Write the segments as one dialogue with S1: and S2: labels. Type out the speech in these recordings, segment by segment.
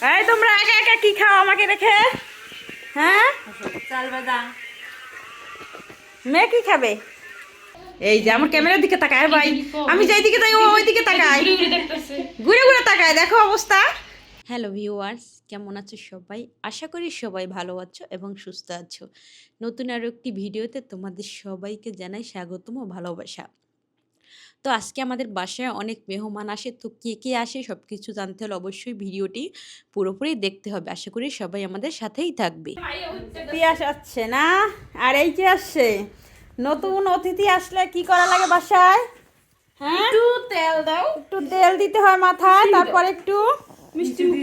S1: এই তোমরা একা একা কি খাও আমাকে রেখে? হ্যাঁ?
S2: চাল বাদা
S1: মেয়ে কি খাবে? এই যে আমার ক্যামেরার দিকে তাকায় ভাই। আমি যেই দিকে তাই ও ওই দিকে তাকায়। ঘুরে ঘুরে তাকায় দেখো অবস্থা। হ্যালো ভিউয়ার্স কেমন আছো সবাই? আশা করি সবাই ভালো আছো এবং সুস্থ আছো। নতুন আরও একটি ভিডিওতে তোমাদের সবাইকে জানাই স্বাগতম ও ভালোবাসা। তো আজকে আমাদের বাসায় অনেক মেহমান আসে। তো কে কে আসে সব কিছু জানতে হলে অবশ্যই ভিডিওটি পুরোপুরি দেখতে হবে। আশা করি সবাই আমাদের সাথেই থাকবে। পিয়াস আসছে না? আর এই যে আসছে। নতুন অতিথি আসলে কি করা লাগে বাসায়? হ্যাঁ?
S2: একটু তেল দাও।
S1: একটু তেল দিতে হয় মাথায় তারপর একটু
S2: মিষ্টি মুখ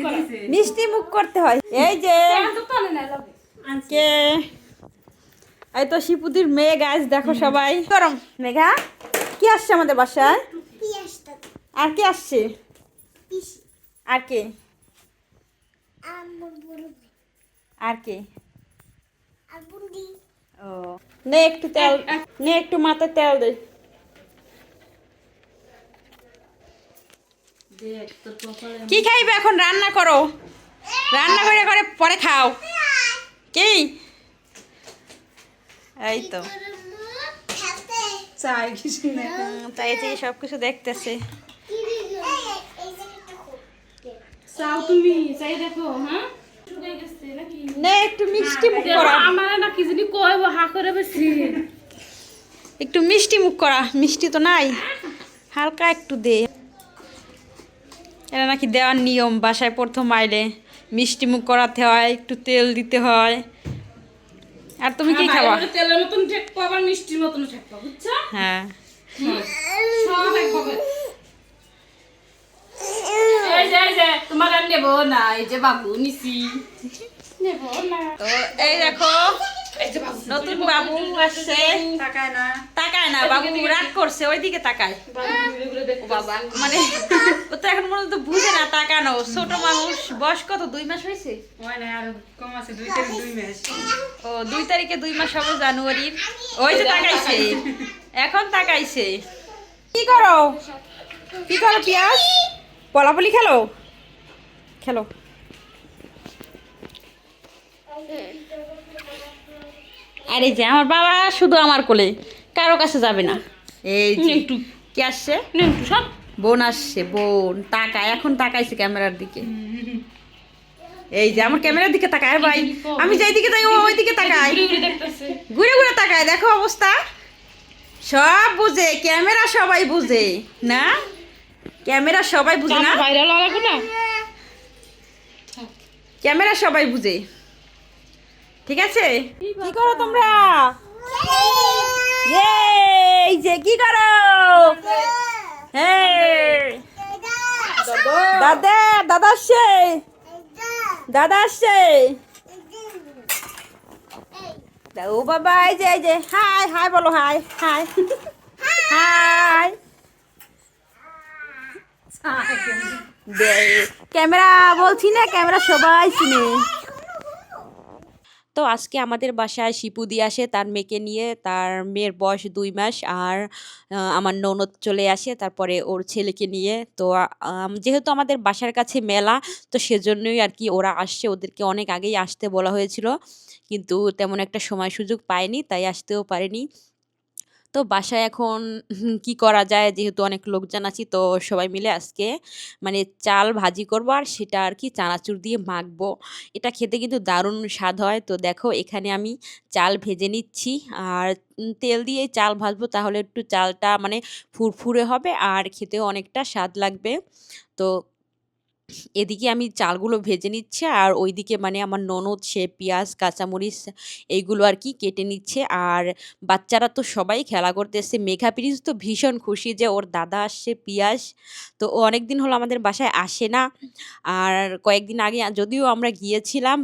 S1: মিষ্টি মুখ করতে হয়। এই যে
S2: তো তালে না লাগে
S1: কে এই তো শিপুদির মেয়ে গাছ দেখো সবাই। গরম। মেঘা? কি আসছে আমাদের বাসায়? আর কি আসছে? আর কে? আর কে? একটু তেল, নে একটু মাথায় তেল দে। কি খাইবে এখন? রান্না করো। রান্না করে করে পরে খাও। কি? এই তো।
S2: চাই কিছু না।
S1: তাই যে সব কিছু দেখতেছে।
S2: চাও তুমি চাই দেখো হ্যাঁ?
S1: নে একটু মিষ্টি মুখ করা।
S2: আমার না কি জানি কইব হা করে বেশি।
S1: একটু মিষ্টি মুখ করা মিষ্টি তো নাই। হালকা একটু দে। এরা নাকি দেওয়ার নিয়ম বাসায় প্রথম আইলে মিষ্টি মুখ করাতে হয় একটু তেল দিতে হয়। আর তুমি কি খাবা?
S2: তেলের মতন ঠেকবো আবার মিষ্টির মতন ঠেকবো বুঝছ?
S1: হ্যাঁ।
S2: সব একভাবে এই যে এই যে তোমার আর নেব না এই যে বাবু নিছি। নেব না।
S1: তো এই দেখো
S2: এই যে বাবু
S1: নতুন বাবু আসছে।
S2: তাকায় না।
S1: তাকায় না বাবু রাগ করছে ওইদিকে তাকায়।
S2: বাবু।
S1: মানে ও তো এখন মনে তো বুঝে না তাকানো। ছোট মানুষ বয়স কত? দুই মাস হয়েছে?
S2: হয়
S1: ও দুই তারিখে দুই মাস হবে জানুয়ারির ওই যে তাকাইছে। এখন তাকাইছে। কি করো? কি করো পিয়াস পলাপলি খেলো? খেলো। আরে যে আমার বাবা শুধু আমার কোলে। কারও কাছে যাবে না। এই যে
S2: একটু
S1: কি আসছে?
S2: একটু সব।
S1: বোন আসছে বোন। তাকায় এখন তাকাইছে ক্যামেরার দিকে। এই যে আমার ক্যামেরার দিকে তাকায় ভাই। আমি যেই দিকে যাই ও ওই দিকে তাকায়।
S2: ঘুরে ঘুরে দেখতেছে।
S1: ঘুরে ঘুরে তাকায় দেখো অবস্থা। সব বুঝে ক্যামেরা সবাই বুঝে না? ক্যামেরা সবাই বুঝে না?
S2: ভাইরাল লাগবে না?
S1: ক্যামেরা সবাই বুঝে। ঠিক আছে? কি করো তোমরা এই যে কি করো এই দাদা দাদা আসছে। দাদা আসছে। ও বাবা এই যে এই যে হাই হাই বলো হাই হাই। হাই। ক্যামেরা বলছি না ক্যামেরা সবাই চিনে। তো আজকে আমাদের বাসায় শিপুদি আসে, তার মেয়েকে নিয়ে। তার মেয়ের বয়স দুই মাস আর আমার ননদ চলে আসে, তারপরে ওর ছেলেকে নিয়ে। তো যেহেতু আমাদের বাসার কাছে মেলা, তো সেজন্যই আর কি ওরা আসছে। ওদেরকে অনেক আগেই আসতে বলা হয়েছিল। কিন্তু তেমন একটা সময় সুযোগ পায়নি, তাই আসতেও পারেনি। তো বাসায় এখন কি করা যায়? যেহেতু অনেক লোকজন আছি, তো সবাই মিলে আজকে মানে চাল ভাজি করব আর সেটা আর কি চানাচুর দিয়ে মাখবো। এটা খেতে কিন্তু দারুণ স্বাদ হয়। তো দেখো, এখানে আমি চাল ভেজে নিচ্ছি। আর তেল দিয়ে চাল ভাজবো তাহলে একটু চালটা মানে ফুরফুরে হবে আর খেতেও অনেকটা স্বাদ লাগবে। তো এদিকে আমি চালগুলো ভেজে নিচ্ছে আর ওইদিকে মানে আমার ননদ, সে পেঁয়াজ, কাঁচামরিচ এইগুলো আর কি কেটে নিচ্ছে। আর বাচ্চারা তো সবাই খেলা করতেছে। মেঘা পিরিজ তো ভীষণ খুশি যে ওর দাদা আসছে পিয়াস তো ও অনেক দিন হলো আমাদের বাসায় আসে না। আর কয়েকদিন আগে যদিও আমরা গিয়েছিলাম,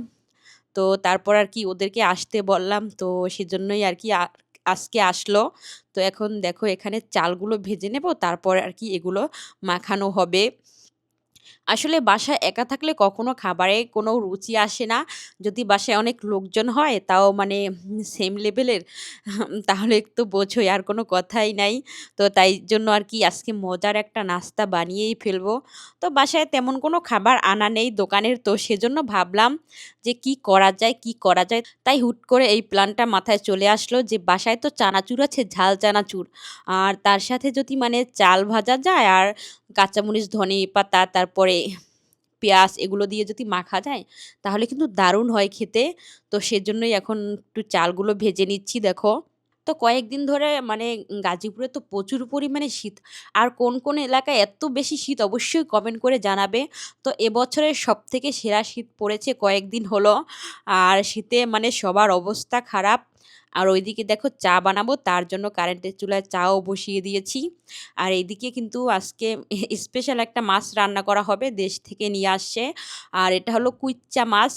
S1: তো তারপর আর কি ওদেরকে আসতে বললাম। তো সেজন্যই আর কি আজকে আসলো। তো এখন দেখো এখানে চালগুলো ভেজে নেব, তারপর আর কি এগুলো মাখানো হবে। আসলে বাসায় একা থাকলে কখনো খাবারে কোনো রুচি আসে না। যদি বাসায় অনেক লোকজন হয় তাও মানে সেম লেভেলের তাহলে একটু বোঝোই আর কোনো কথাই নাই। তো তাই জন্য আর কি আজকে মজার একটা নাস্তা বানিয়েই ফেলব। তো বাসায় তেমন কোনো খাবার আনা নেই দোকানের তো সেজন্য ভাবলাম যে কি করা যায়, কি করা যায়? তাই হুট করে এই প্ল্যানটা মাথায় চলে আসলো যে বাসায় তো চানাচুর আছে, ঝাল চানাচুর। আর তার সাথে যদি মানে চাল ভাজা যায় আর কাঁচামরিচ, ধনে পাতা তারপরে পেঁয়াজ এগুলো দিয়ে যদি মাখা যায় তাহলে কিন্তু দারুণ হয় খেতে। তো সেজন্যই এখন একটু চালগুলো ভেজে নিচ্ছি দেখো। তো কয়েকদিন ধরে মানে গাজীপুরে তো প্রচুর পরিমাণে শীত। আর কোন, কোন এলাকায় এত বেশি শীত অবশ্যই কমেন্ট করে জানাবে। তো এবছরের সব থেকে সেরা শীত পড়েছে কয়েকদিন হলো। আর শীতে মানে সবার অবস্থা খারাপ। আর ওইদিকে দেখো চা বানাবো তার জন্য কারেন্টের চুলায় চাও বসিয়ে দিয়েছি। আর এইদিকে কিন্তু আজকে স্পেশাল একটা মাছ রান্না করা হবে দেশ থেকে নিয়ে আসছে। আর এটা হলো কুইচ্চা মাছ।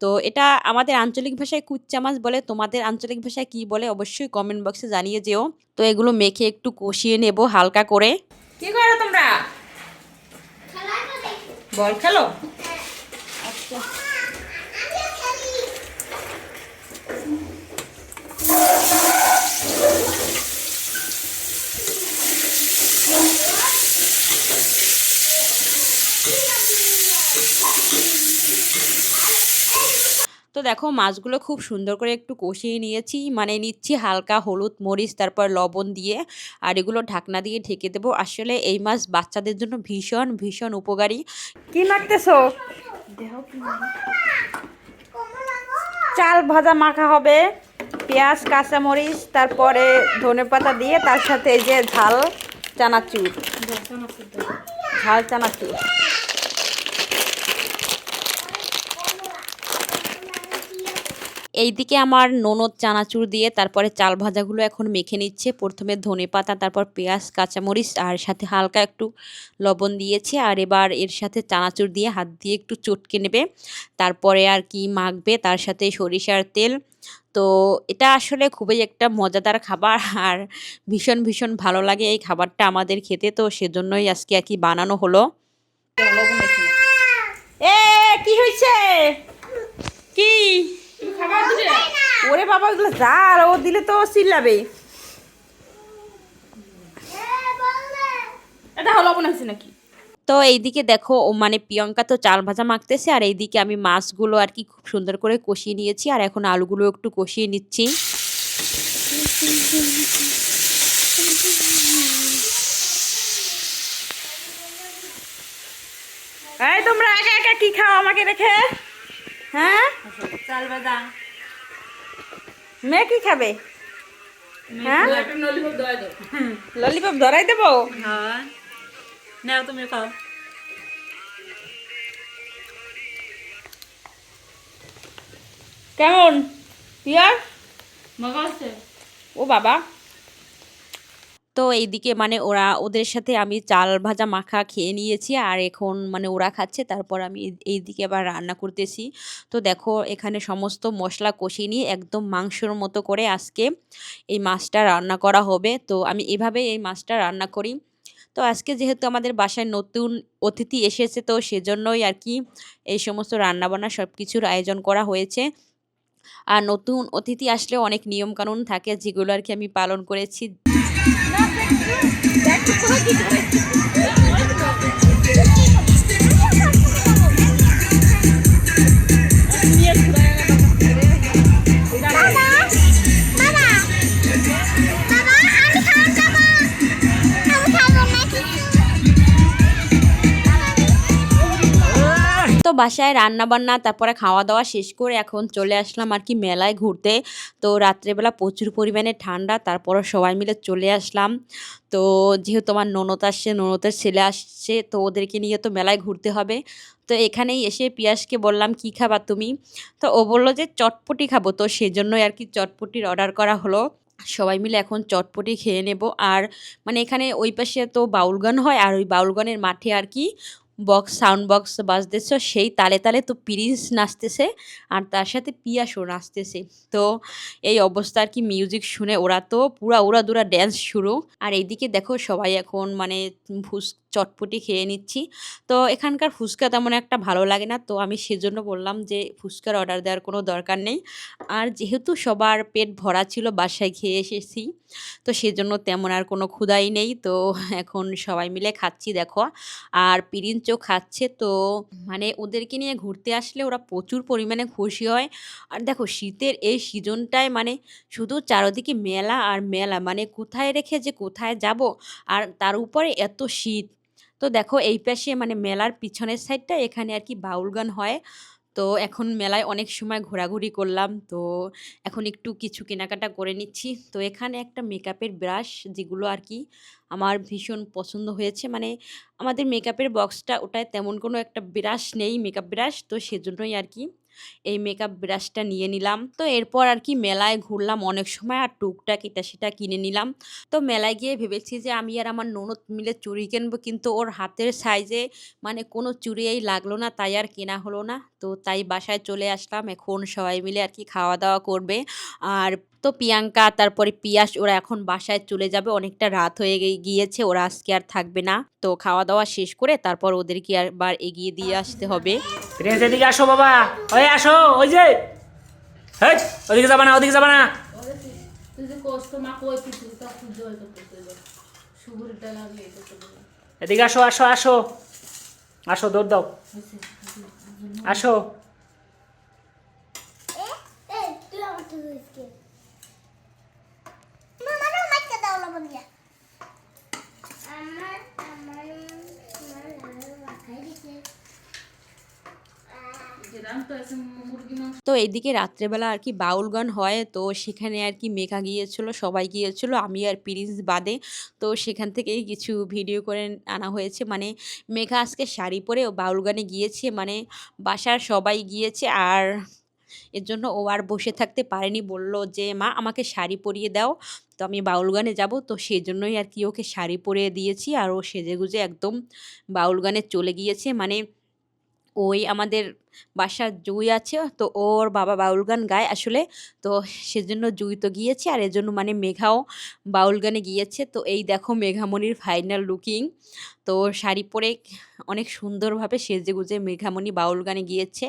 S1: তো এটা আমাদের আঞ্চলিক ভাষায় কুচ্চা মাছ বলে। তোমাদের আঞ্চলিক ভাষায় কি বলে অবশ্যই কমেন্ট বক্সে জানিয়ে যেও। তো এগুলো মেখে একটু কষিয়ে নেব হালকা করে।
S2: কি করো তোমরা বল খেলো
S1: তো দেখো মাছগুলো খুব সুন্দর করে একটু কষিয়ে নিয়েছি। মানে নিচ্ছি হালকা হলুদ, মরিচ তারপর লবণ দিয়ে। আর এগুলো ঢাকনা দিয়ে ঢেকে দেবো। আসলে এই মাছ বাচ্চাদের জন্য ভীষণ, ভীষণ উপকারী।
S2: কি মাখতেছো চাল ভাজা মাখা হবে পেঁয়াজ কাঁচামরিচ তারপরে ধনেপাতা দিয়ে তার সাথে এই যে ঝাল চানাচুর ঝাল চানাচুর
S1: এইদিকে আমার ননদ চানাচুর দিয়ে তারপরে চাল ভাজাগুলো এখন মেখে নিচ্ছে। প্রথমে ধনেপাতা তারপর পেঁয়াজ, কাঁচামরিচ আর সাথে হালকা একটু লবণ দিয়েছে। আর এবার এর সাথে চানাচুর দিয়ে হাত দিয়ে একটু চটকে নেবে। তারপরে আর কি মাখবে তার সাথে সরিষার তেল। তো এটা আসলে খুবই একটা মজাদার খাবার আর ভীষণ, ভীষণ ভালো লাগে এই খাবারটা আমাদের খেতে। তো সেজন্যই আজকে আর কি বানানো হলো।
S2: এ কি হয়েছে কি ওরে বাবা ওগুলো জাল ও দিলে তো চিল্লাবে। এটা হলো মনে হচ্ছে নাকি?
S1: তো এইদিকে দেখো ও মানে প্রিয়ঙ্কা তো চাল ভাজা মাখতেছে আর এইদিকে আমি মাছগুলো আর কি খুব সুন্দর করে কষিয়ে নিয়েছি আর এখন আলুগুলো একটু কষিয়ে নিচ্ছি।
S2: এই তোমরা একা একা কি খাও আমাকে রেখে? হ্যাঁ?
S3: চাল ভাজা
S2: মেয়ে কি খাবে? হ্যাঁ? ললিপপ ধরাই দেবো।
S3: হ্যাঁ। নাও তুমি খাও।
S2: কেমন? পিয়ার
S3: মজা আছে।
S1: ও বাবা। তো এইদিকে মানে ওরা ওদের সাথে আমি চাল ভাজা মাখা খেয়ে নিয়েছি আর এখন মানে ওরা খাচ্ছে, তারপর আমি এই- এইদিকে আবার রান্না করতেছি। তো দেখো এখানে সমস্ত মশলা কষিয়ে নিয়ে একদম মাংসর মতো করে আজকে এই মাছটা রান্না করা হবে। তো আমি এভাবে এই মাছটা রান্না করি। তো আজকে যেহেতু আমাদের বাসায় নতুন অতিথি এসেছে, তো সেজন্যই আর কি এই সমস্ত রান্নাবান্না সব কিছুর আয়োজন করা হয়েছে। আর নতুন অতিথি আসলে অনেক নিয়মকানুন থাকে যেগুলো আর কি আমি পালন করেছি।
S4: বাবা
S1: বাসায় রান্না বান্না তারপরে খাওয়া দাওয়া শেষ করে এখন চলে আসলাম আর কি মেলায় ঘুরতে। তো রাত্রেবেলা প্রচুর পরিমাণে ঠান্ডা তারপরে সবাই মিলে চলে আসলাম। তো যেহেতু আমার ননদ আসছে, ননদের ছেলে আসছে, তো ওদেরকে নিয়ে তো মেলায় ঘুরতে হবে। তো এখানেই এসে পিয়াসকে বললাম, কি খাবা তুমি? তো ও বলল যে, চটপটি খাব। তো সেজন্যই আর কি চটপটির অর্ডার করা হলো। সবাই মিলে এখন চটপটি খেয়ে নেব। আর মানে এখানে ওই পাশে তো বাউল গান হয়, আর ওই বাউল গানের মাঠে আর কি বক্স সাউন্ড বক্স বাজতেছে সেই তালে তালে তো প্রিন্স নাচতেছে আর তার সাথে পিয়াসও নাচতেছে। তো এই অবস্থা আর কি মিউজিক শুনে ওরা তো পুরা উড়া দুরা ড্যান্স শুরু। আর এইদিকে দেখো সবাই এখন মানে ফুস চটপটি খেয়ে নিচ্ছি। তো এখানকার ফুচকা তেমন একটা ভালো লাগে না। তো আমি সেজন্য বললাম যে, ফুচকার অর্ডার দেওয়ার কোনো দরকার নেই। আর যেহেতু সবার পেট ভরা ছিল, বাসায় খেয়ে এসেছি, তো সেজন্য তেমন আর কোনো ক্ষুধাই নেই। তো এখন সবাই মিলে খাচ্ছি, দেখো। আর পিরিঞ্চও খাচ্ছে, তো মানে ওদেরকে নিয়ে ঘুরতে আসলে ওরা প্রচুর পরিমাণে খুশি হয়। আর দেখো, শীতের এই সিজনটায় মানে শুধু চারদিকে মেলা আর মেলা মানে কোথায় রেখে যে কোথায় যাব? আর তার উপরে এত শীত তো দেখো এই পাশে মানে মেলার পিছনের সাইডটা এখানে আর কি বাউল গান হয়। তো এখন মেলায় অনেক সময় ঘোরাঘুরি করলাম। তো এখন একটু কিছু কেনাকাটা করে নিচ্ছি। তো এখানে একটা মেকআপের ব্রাশ যেগুলো আর কি আমার ভীষণ পছন্দ হয়েছে। মানে আমাদের মেকআপের বক্সটা ওটায় তেমন কোনো একটা ব্রাশ নেই, মেকআপ ব্রাশ। তো সেজন্যই আর কি এই মেকআপ ব্রাশটা নিয়ে নিলাম। তো এরপর আর কি মেলায় ঘুরলাম অনেক সময় আর টুকটাক এটা সেটা কিনে নিলাম। তো মেলায় গিয়ে ভেবেছি যে আমি আর আমার ননদ মিলে চুড়ি কিনবো কিন্তু ওর হাতের সাইজে মানে কোনো চুড়িই লাগল না, তাই আর কেনা হলো না। তো তাই বাসায় চলে আসলাম। এখন সবাই মিলে আর কি খাওয়া দাওয়া করবে। আর তো প্রিয়াঙ্কা, তারপরে পিয়াস, ওরা এখন বাসায় চলে যাবে। অনেকটা রাত হয়ে গিয়েছে, ওরা আজকে আর থাকবে না। তো খাওয়া দাওয়া শেষ করে তারপর ওদেরকে আবার এগিয়ে দিয়ে আসতে হবে।
S5: এদিকে আসো বাবা। ওই আসো, ওই যে। ওদিকে যাবা না, ওদিকে যাবা না। এদিকে আসো আসো আসো। আসো, দৌড় দাও। আসো
S4: এ এ তুই আমার তো দিসকে মামা না মাইকা দাও লবণ দিয়া আমার আমার আমার লাল মাখাই দিছে
S3: যেরাম তো আছে মুরগি মাংস
S1: তো এইদিকে রাত্রেবেলা আর কি বাউল গান হয়, তো সেখানে আর কি মেঘা গিয়েছিল, সবাই গিয়েছিল, আমি আর প্রিন্স বাদে। তো সেখান থেকেই কিছু ভিডিও করে আনা হয়েছে। মানে মেঘা আজকে শাড়ি পরে বাউল গানে গিয়েছে মানে বাসার সবাই গিয়েছে আর এর জন্য ও আর বসে থাকতে পারেনি। বলল যে, মা, আমাকে শাড়ি পরিয়ে দাও, তো আমি বাউল গানে যাব। তো সেই জন্যই আর কি ওকে শাড়ি পরিয়ে দিয়েছি আর ও সেজে গুজে একদম বাউল গানে চলে গিয়েছে। মানে ওই আমাদের বাসার জুই আছে, তো ওর বাবা বাউল গান গায় আসলে, তো সেজন্য জুই তো গিয়েছে, আর এজন্য মানে মেঘাও বাউল গানে গিয়েছে, তো এই দেখো মেঘামণির ফাইনাল লুকিং তো শাড়ি পরে অনেক সুন্দরভাবে সেজে গুজে মেঘামণি বাউল গানে গিয়েছে,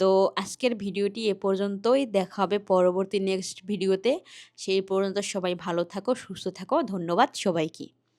S1: তো আজকের ভিডিওটি এ পর্যন্তই, দেখা হবে পরবর্তী নেক্সট ভিডিওতে সেই পর্যন্ত সবাই ভালো থাকো, সুস্থ থাকো, ধন্যবাদ সবাইকে।